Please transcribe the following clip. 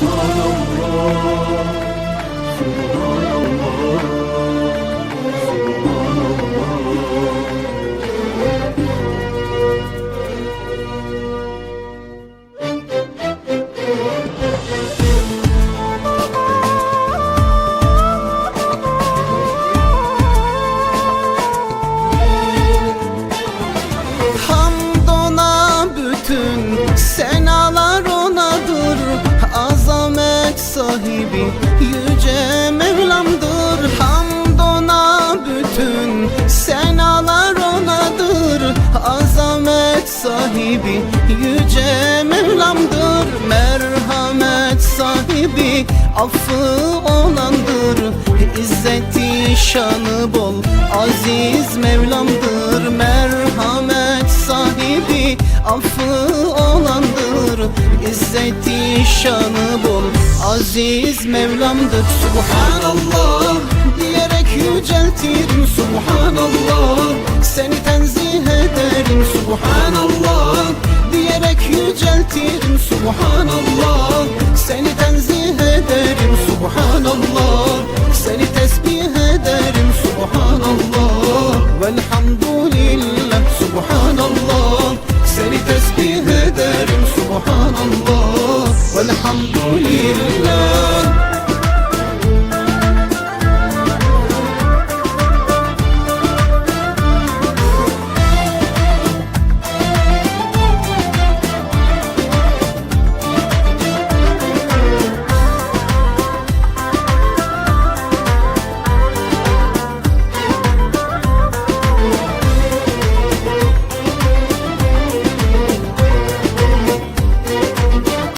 Hamd senalar onadır Azamet sahibi yüce Mevlamdır. Merhamet sahibi affı olandır. İzzeti şanı bol aziz Mevlamdır. Merhamet sahibi affı olandır. İzzeti şanı bol aziz Mevlamdır. Subhanallah yüceltirim Subhanallah. Seni tenzih ederim Subhanallah. Diyerek yüceltirim Subhanallah. Seni tenzih ederim Subhanallah. Seni tesbih ederim Subhanallah. Velhamdülillah Subhanallah. Seni tesbih ederim Subhanallah. Velhamdülillah